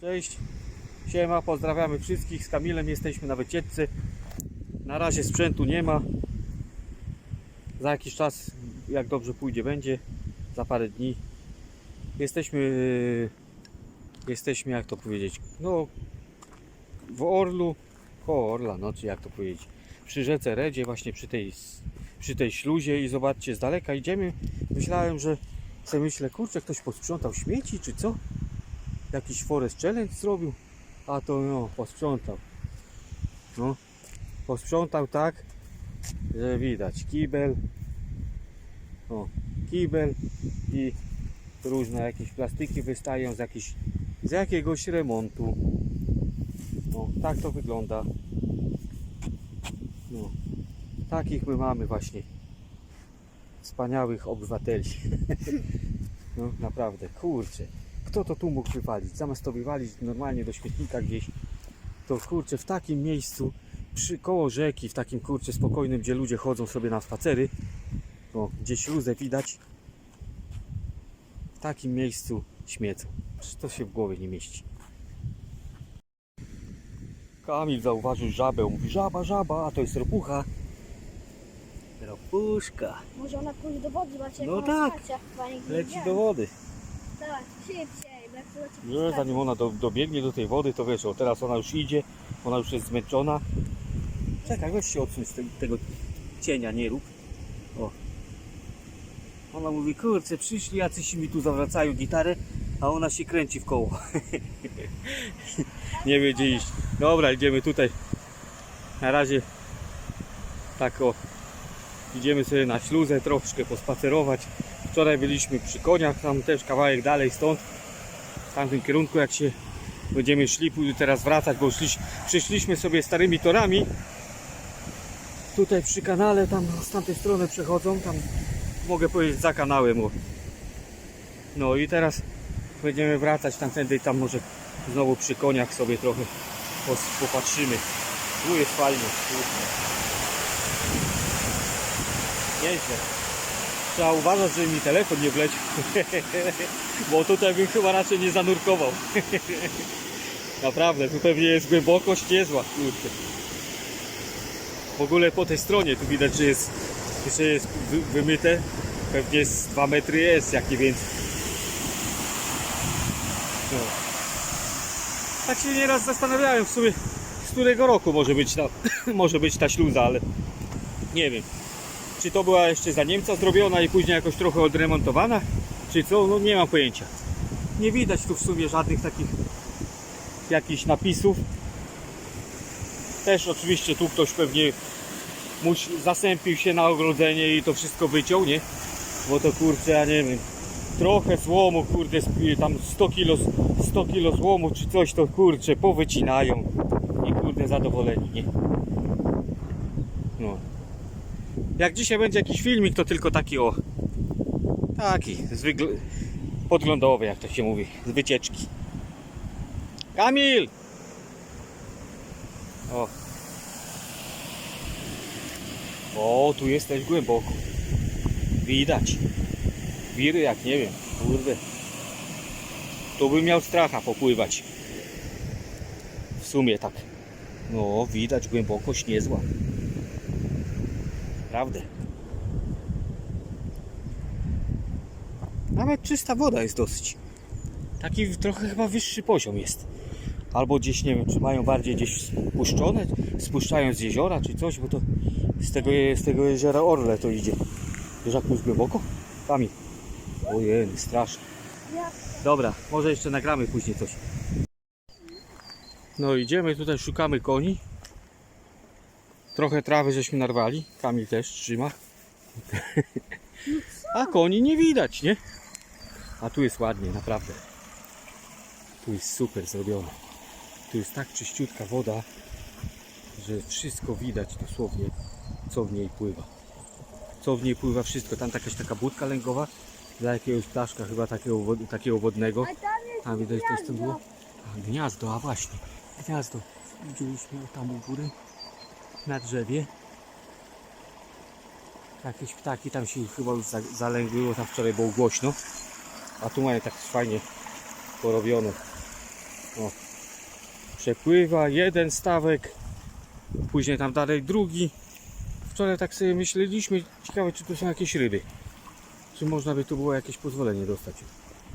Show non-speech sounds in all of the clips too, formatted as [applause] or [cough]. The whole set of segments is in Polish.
Cześć, siema, pozdrawiamy wszystkich. Z Kamilem jesteśmy na wycieczce. Na razie sprzętu nie ma. Za jakiś czas, jak dobrze pójdzie, będzie. Za parę dni. Jesteśmy, jesteśmy, jak to powiedzieć, no w Orlu, koło Orla, no czy jak to powiedzieć, przy rzece Redzie, właśnie przy tej, przy tej śluzie i zobaczcie, z daleka idziemy. Myślałem, że sobie myślę, kurczę, ktoś posprzątał śmieci, czy co? Jakiś forest challenge zrobił, a to no, posprzątał. No, posprzątał tak, że widać kibel, o, kibel i różne jakieś plastiki wystają z, jakiś, z jakiegoś remontu. No, tak to wygląda. No, takich my mamy właśnie wspaniałych obywateli. [laughs] No naprawdę, kurczę. Kto to tu mógł wywalić? Zamiast to wywalić normalnie do śmietnika gdzieś, to kurczę w takim miejscu, przy koło rzeki, w takim kurczę spokojnym, gdzie ludzie chodzą sobie na spacery, o, gdzie śluzę widać, w takim miejscu śmiecą. To się w głowie nie mieści. Kamil zauważył żabę, mówi żaba, żaba, a to jest ropucha. Ropuszka. Może ona pójdzie do wody, jak No tak. Leci do wody. Szybciej, bo jak to leci Że zanim ona do, dobiegnie do tej wody, to wiesz, o teraz ona już idzie, ona już jest zmęczona. Czekaj, weź się odsuń z te, tego cienia, nie rób. O. Ona mówi, kurczę, przyszli jacyś mi tu zawracają gitarę, a ona się kręci w koło. [laughs] nie wie gdzie iść. Dobra, idziemy tutaj. Na razie tak o. Idziemy sobie na śluzę troszkę pospacerować. Wczoraj byliśmy przy koniach, tam też kawałek dalej stąd w tamtym kierunku, jak się będziemy szli, teraz wracać, bo szli, przyszliśmy sobie starymi torami. Tutaj przy kanale, tam z tamtej strony przechodzą, tam mogę powiedzieć za kanałem. No i teraz będziemy wracać tamtędy i tam może znowu przy koniach sobie trochę popatrzymy. Tu jest fajnie. Nieźle. Trzeba uważać, żeby mi telefon nie wleciał. [laughs] Bo tutaj bym chyba raczej nie zanurkował. [laughs] Naprawdę, tu pewnie jest głębokość niezła. Kurczę. W ogóle po tej stronie tu widać, że jest, że jest wy, wymyte. Pewnie z 2 metry jest, jak nie więcej. No. Tak się nieraz zastanawiałem w sumie, z którego roku może być ta, [coughs] może być ta śluza, ale nie wiem. Czy to była jeszcze za Niemca zrobiona i później jakoś trochę odremontowana? Czy co? No nie mam pojęcia. Nie widać tu w sumie żadnych takich jakichś napisów. Też oczywiście tu ktoś pewnie musi, zasępił się na ogrodzenie i to wszystko wyciął, nie? Bo to kurczę, ja nie wiem, trochę złomu, kurde, tam 100 kilo, 100 kilo złomu czy coś, to kurczę, powycinają i kurde zadowoleni, nie? No. Jak dzisiaj będzie jakiś filmik, to tylko taki o. Taki, zwykle podglądowy, jak to się mówi, z wycieczki. Kamil! O. O, tu jest też głęboko. Widać. Wiry jak nie wiem, kurde. Tu bym miał stracha popływać. W sumie tak. No, widać głębokość niezła. Naprawdę. Nawet czysta woda jest dosyć. Taki trochę chyba wyższy poziom jest. Albo gdzieś, nie wiem, czy mają bardziej gdzieś spuszczone, spuszczają z jeziora, czy coś, bo to z tego, z tego jeziora Orle to idzie. Wiesz jak jest głęboko? Kamil. Ojej, strasznie. Dobra, może jeszcze nagramy później coś. No idziemy tutaj, szukamy koni. Trochę trawy żeśmy narwali. Kamil też trzyma. [laughs] A koni nie widać, nie? A tu jest ładnie, naprawdę. Tu jest super zrobione. Tu jest tak czyściutka woda, że wszystko widać dosłownie, co w niej pływa. Co w niej pływa, wszystko. Tam jakaś taka budka lęgowa dla jakiegoś ptaszka, chyba takiego, takiego wodnego. A tam widać też to było. A, gniazdo, a właśnie. Gniazdo. Widzieliśmy tam u góry. Na drzewie. Jakieś ptaki tam się chyba już za- zalęgły, tam wczoraj było głośno. A tu mają tak fajnie porobione. O. Przepływa jeden stawek, później tam dalej drugi. Wczoraj tak sobie myśleliśmy, ciekawe czy tu są jakieś ryby. Czy można by tu było jakieś pozwolenie dostać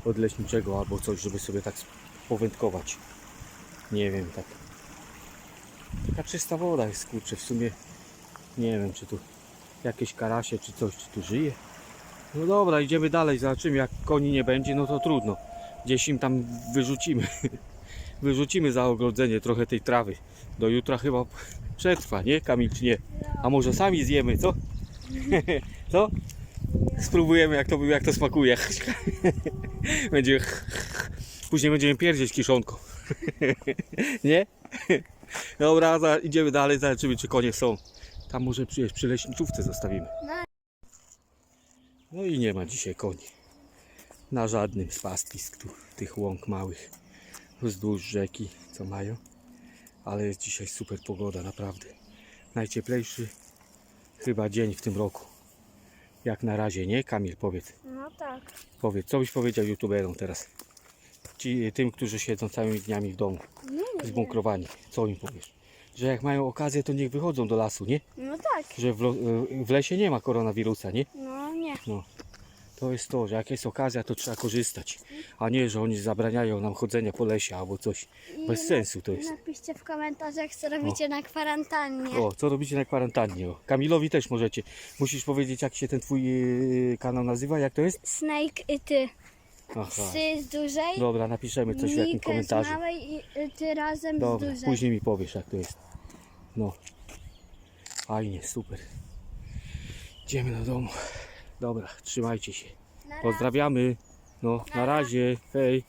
od leśniczego albo coś, żeby sobie tak powędkować. Nie wiem, tak. Taka czysta woda jest, kurczę, w sumie nie wiem, czy tu jakieś karasie, czy coś, czy tu żyje. No dobra, idziemy dalej, zobaczymy, jak koni nie będzie, no to trudno. Gdzieś im tam wyrzucimy. [laughs] Wyrzucimy za ogrodzenie trochę tej trawy. Do jutra chyba przetrwa, nie Kamil, czy nie? A może sami zjemy, co? [laughs] co? Spróbujemy, jak to, jak to smakuje. [laughs] Będzie... Później będziemy pierdzieć kiszonką. nie? Dobra, za, idziemy dalej, zobaczymy, czy konie są. Tam może przy, przy leśniczówce zostawimy. No. I nie ma dzisiaj koni. Na żadnym z pastwisk tu, tych łąk małych wzdłuż rzeki, co mają. Ale jest dzisiaj super pogoda, naprawdę. Najcieplejszy chyba dzień w tym roku. Jak na razie, nie? Kamil, powiedz. No tak. Powiedz, co byś powiedział youtuberom teraz? Ci, tym, którzy siedzą całymi dniami w domu, No, zbunkrowani. Co im powiesz? Że jak mają okazję, to niech wychodzą do lasu, nie? No tak. Że w, lo- w lesie nie ma koronawirusa, nie? No nie. To jest to, że jak jest okazja, to trzeba korzystać. A nie, że oni zabraniają nam chodzenia po lesie albo coś. I Bez sensu to jest. Napiszcie w komentarzach, co robicie na kwarantannie. O, co robicie na kwarantannie? O. Kamilowi też możecie. Musisz powiedzieć, jak się ten twój yy, kanał nazywa, jak to jest? Snake i ty. Aha. Psy z dużej. Dobra, napiszemy coś w jakimś Mika z komentarzu. małej i y, ty razem z Dobra, dużej. później mi powiesz, jak to jest. No. Fajnie, super. Idziemy do domu. Dobra, trzymajcie się. Na razie. Pozdrawiamy. No, na razie. Hej.